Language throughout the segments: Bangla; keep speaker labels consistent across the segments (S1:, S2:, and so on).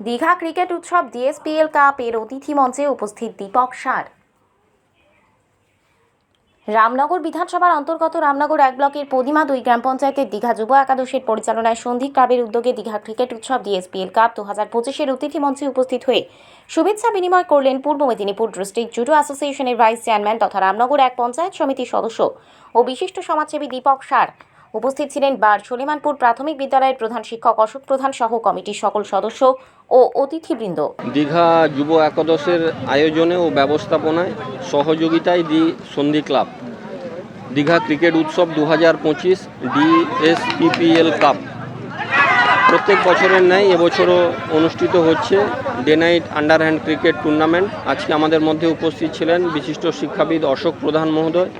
S1: দীঘা ক্রিকেট উৎসব ডিএসপিএল কাপ এর অতিথি মঞ্চে উপস্থিত দীপক সার। রামনগর বিধানসভার অন্তর্গত রামনগর এক ব্লকের পদিমা দুই গ্রাম পঞ্চায়েতের দীঘা যুব একাদশের পরিচালনায় সন্ধি ক্লাবের উদ্যোগে দীঘা ক্রিকেট উৎসব ডিএসপিএল কাপ দু হাজার পঁচিশের অতিথি মঞ্চে উপস্থিত হয়ে শুভেচ্ছা বিনিময় করলেন পূর্ব মেদিনীপুর ডিস্ট্রিক্ট জুডো অ্যাসোসিয়েশনের ভাইস চেয়ারম্যান তথা রামনগর এক পঞ্চায়েত সমিতির সদস্য ও বিশিষ্ট সমাজসেবী দীপক সার। উপস্থিত ছিলেন বার সলিমানপুর প্রাথমিক বিদ্যালয়ের প্রধান শিক্ষক অশোক প্রধান সহ কমিটির সকল সদস্য ও অতিথিবৃন্দ।
S2: দীঘা যুব একাদশের আয়োজনে ও ব্যবস্থাপনায় সহযোগিতায় দি সন্ধি ক্লাব। দীঘা ক্রিকেট উৎসব দু হাজার পঁচিশ ডিএসপিপিএল কাপ। প্রত্যেক বছরের ন্যায় এবছরও অনুষ্ঠিত হচ্ছে day night under hand cricket tournament. আজকে আমাদের মধ্যে উপস্থিত ছিলেন বিশিষ্ট শিক্ষাবিদ অশোক প্রধান মহোদয়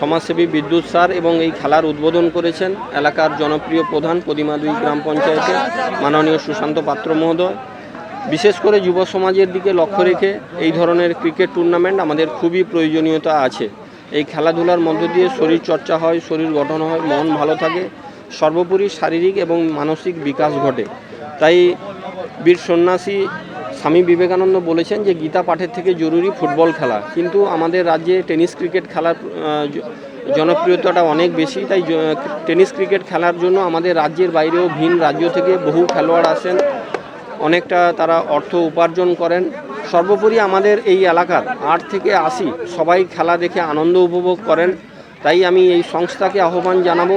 S2: সমাজসেবী বিদ্যুৎ স্যার এবং এই খেলার উদ্বোধন করেছেন এলাকার জনপ্রিয় প্রধান পদিমা দুই গ্রাম পঞ্চায়েতের মাননীয় সুশান্ত পাত্র মহোদয়। বিশেষ করে যুব সমাজের দিকে লক্ষ্য রেখে এই ধরনের ক্রিকেট টুর্নামেন্ট আমাদের খুবই প্রয়োজনীয়তা আছে। এই খেলাধুলার মধ্য দিয়ে শরীর চর্চা হয়, শরীর গঠন হয়, মন ভালো থাকে, সর্বোপরি শারীরিক এবং মানসিক বিকাশ ঘটে। তাই বীর সন্ন্যাসী স্বামী বিবেকানন্দ বলেছেন যে গীতা পাঠের থেকে জরুরি ফুটবল খেলা। কিন্তু আমাদের রাজ্যে টেনিস ক্রিকেট খেলার জনপ্রিয়তাটা অনেক বেশি, তাই টেনিস ক্রিকেট খেলার জন্য আমাদের রাজ্যের বাইরেও ভিন রাজ্য থেকে বহু খেলোয়াড় আসেন। অনেকটা তারা অর্থ উপার্জন করেন। সর্বোপরি আমাদের এই এলাকার আট থেকে আশি সবাই খেলা দেখে আনন্দ উপভোগ করেন। তাই আমি এই সংস্থাকে আহ্বান জানাব।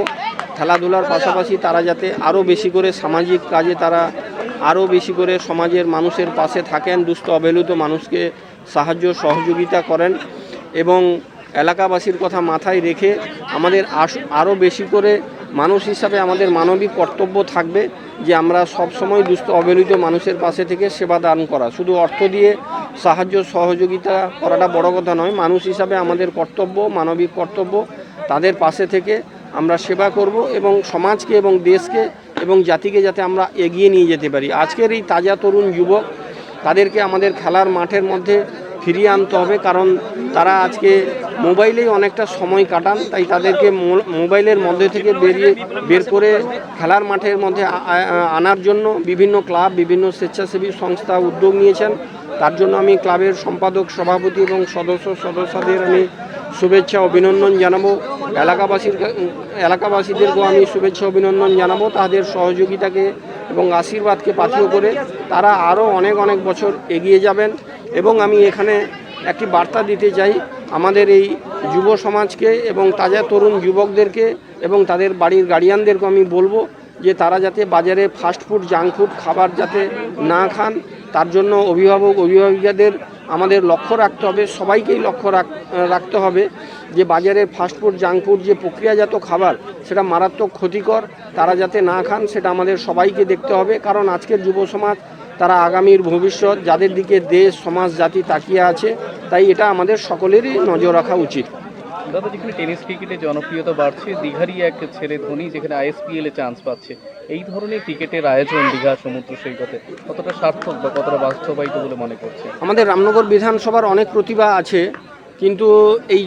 S2: খেলাধুলার পাশাপাশি তারা যাতে আরও বেশি করে সামাজিক কাজে তারা আরও বেশি করে সমাজের মানুষের পাশে থাকেন, দুস্থ, অবহেলিত মানুষকে সাহায্য, সহযোগিতা করেন এবং এলাকাবাসীর কথা মাথায় রেখে আমাদের আরও বেশি করে মানুষ হিসাবে আমাদের মানবিক কর্তব্য থাকবে যে আমরা সব সময় দুস্থ, অবহেলিত মানুষের পাশে থেকে সেবা দান করা। শুধু অর্থ দিয়ে সাহায্য, সহযোগিতা করাটা বড় কথা নয়, মানুষ হিসাবে আমাদের কর্তব্য, মানবিক কর্তব্য তাদের পাশে থেকে আমরা সেবা করব এবং সমাজকে এবং দেশকে এবং জাতিকে যাতে আমরা এগিয়ে নিয়ে যেতে পারি। আজকের এই তাজা তরুণ যুবক, তাদেরকে আমাদের খেলার মাঠের মধ্যে ফিরিয়ে আনতে হবে, কারণ তারা আজকে মোবাইলেই অনেকটা সময় কাটান, তাই তাদেরকে মোবাইলের মধ্যে থেকে বেরিয়ে বের করে খেলার মাঠের মধ্যে আনার জন্য বিভিন্ন ক্লাব, বিভিন্ন স্বেচ্ছাসেবী সংস্থা উদ্যোগ নিয়েছেন। তার জন্য আমি ক্লাবের সম্পাদক, সভাপতি এবং সদস্য সদস্যদের আমি শুভেচ্ছা, অভিনন্দন জানাব। এলাকাবাসীর এলাকাবাসীদেরকেও আমি শুভেচ্ছা, অভিনন্দন জানাব। তাদের সহযোগিতাকে এবং আশীর্বাদকে পাথেয় করে তারা আরও অনেক অনেক বছর এগিয়ে যাবেন। এবং আমি এখানে একটি বার্তা দিতে চাই আমাদের এই যুব সমাজকে এবং তাজা তরুণ যুবকদেরকে এবং তাদের বাড়ির গার্ডিয়ানদেরকে আমি বলব যে তারা যাতে বাজারে ফাস্ট ফুড জাঙ্ক ফুড খাবার যাতে না খান। তার জন্য অভিভাবক, অভিভাবিকাদের আমাদের লক্ষ্য রাখতে হবে, সবাইকেই লক্ষ্য রাখ- রাখতে হবে যে বাজারের ফাস্ট ফুড জাঙ্ক ফুড যে প্রক্রিয়াজাত খাবার, সেটা মারাত্মক ক্ষতিকর, তারা যাতে না খান, সেটা আমাদের সবাইকে দেখতে হবে। কারণ আজকের যুব সমাজ, তারা আগামীর ভবিষ্যৎ, যাদের দিকে দেশ, সমাজ, জাতি তাকিয়ে আছে, তাই এটা আমাদের সকলেরই নজর রাখা উচিত।
S3: দাদা, যেখানে টেনিস ক্রিকেটের জনপ্রিয়তা বাড়ছে, দীঘারই এক ছেলে ধোনি যেখানে আইএসপিএল এ চান্স পাচ্ছে। এই ধরনের ক্রিকেটের আয়োজন দীঘা সমুদ্র সৈকতে কতটা সার্থক বা কতটা বাস্তবায়িত বলে মনে করছে
S2: আমাদের রামনগর বিধানসভার অনেক প্রতিভা আছে, কিন্তু এই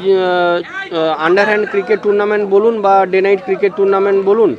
S2: আন্ডার হ্যান্ড ক্রিকেট টুর্নামেন্ট বলুন বা ডে নাইট ক্রিকেট টুর্নামেন্ট বলুন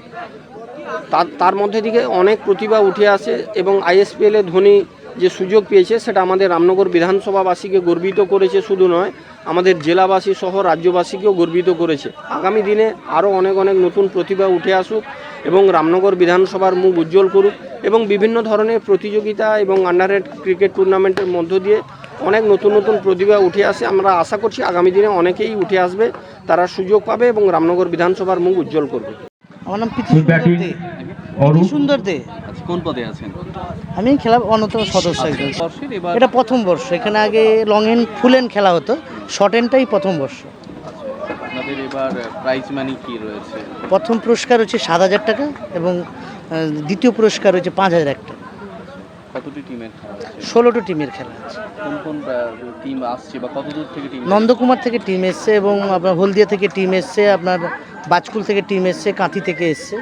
S2: তার তার মধ্যে থেকে অনেক প্রতিভা উঠে আসে এবং আইএসপিএলে ধোনি যে সুযোগ পেয়েছে, সেটা আমাদের রামনগর বিধানসভাবাসীকে গর্বিত করেছে শুধু নয় আমাদের জেলাবাসী সহ রাজ্যবাসীকেও গর্বিত করেছে। আগামী দিনে আরও অনেক অনেক নতুন প্রতিভা উঠে আসুক এবং রামনগর বিধানসভার মুখ উজ্জ্বল করুক এবং বিভিন্ন ধরনের প্রতিযোগিতা এবং আন্ডার ক্রিকেট টুর্নামেন্টের মধ্য দিয়ে অনেক নতুন নতুন প্রতিভা উঠে আসে। আমরা আশা করছি আগামী দিনে অনেকেই উঠে আসবে তারা সুযোগ পাবে এবং রামনগর বিধানসভার মুখ উজ্জ্বল করবে।
S4: আমার নাম সুন্দর দে।
S3: আচ্ছা, কোন পদে আছেন?
S4: আমি খেলা অন্যতম সদস্য একজন। এটা প্রথম বর্ষ। এখানে আগে লং এন্ড ফুল এন্ড খেলা হতো। শর্ট এন্ডটাই প্রথম বর্ষ।
S3: আপনাদের এবার প্রাইজ মানি কি রয়েছে?
S4: প্রথম পুরস্কার হচ্ছে সাত হাজার টাকা এবং দ্বিতীয় পুরস্কার হচ্ছে পাঁচ হাজার একটা।
S3: কতটি টিমের খেলা
S4: ষোলোটো টিমের খেলা আছে।
S3: কোন কোন টিম আসছে বা কত থেকে টিম
S4: নন্দকুমার থেকে টিম এসছে এবং আপনার হলদিয়া থেকে টিম এসছে আপনার বাজকুল থেকে টিম এসছে কাঁথি থেকে এসছে।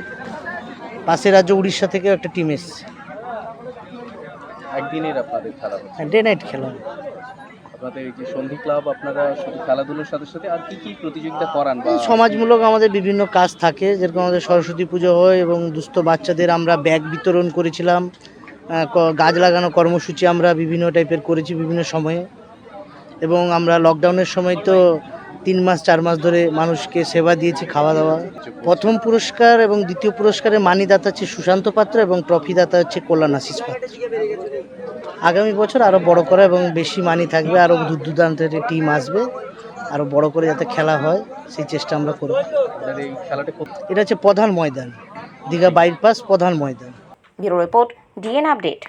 S4: পাশের রাজ্য উড়িষ্যা থেকেও একটা টিম এসছে।
S3: একদিনের আপনাদের খেলা হচ্ছে।
S4: ডে নাইট খেলা
S3: আপনাদের এই যে সন্ধি ক্লাব আপনারা শুধু খেলাধুলোর সাথে সাথে আর কি কি প্রতিযোগিতা করান বা
S4: সমাজমূলক আমাদের বিভিন্ন কাজ থাকে যেরকম আমাদের সরস্বতী পুজো হয় এবং দুস্থ বাচ্চাদের আমরা ব্যাগ বিতরণ করেছিলাম। গাছ লাগানো কর্মসূচি আমরা বিভিন্ন টাইপের করেছি বিভিন্ন সময়ে। এবং আমরা লকডাউনের সময় তো তিন মাস, চার মাস ধরে মানুষকে সেবা দিয়েছি, খাওয়া দাওয়া। প্রথম পুরস্কার এবং দ্বিতীয় পুরস্কারের মানিদাতা হচ্ছে সুশান্ত পাত্র এবং ট্রফিদাতা হচ্ছে কল্যাণ আশিস পাত্র। আগামী বছর আরও বড় করা এবং বেশি মানি থাকবে আরও দূর দূরান্তের টিম আসবে আরও বড় করে যাতে খেলা হয়, সেই চেষ্টা আমরা করব। এটা হচ্ছে প্রধান ময়দান, দীঘা বাইপাস প্রধান ময়দান।
S1: Bureau report, DN update.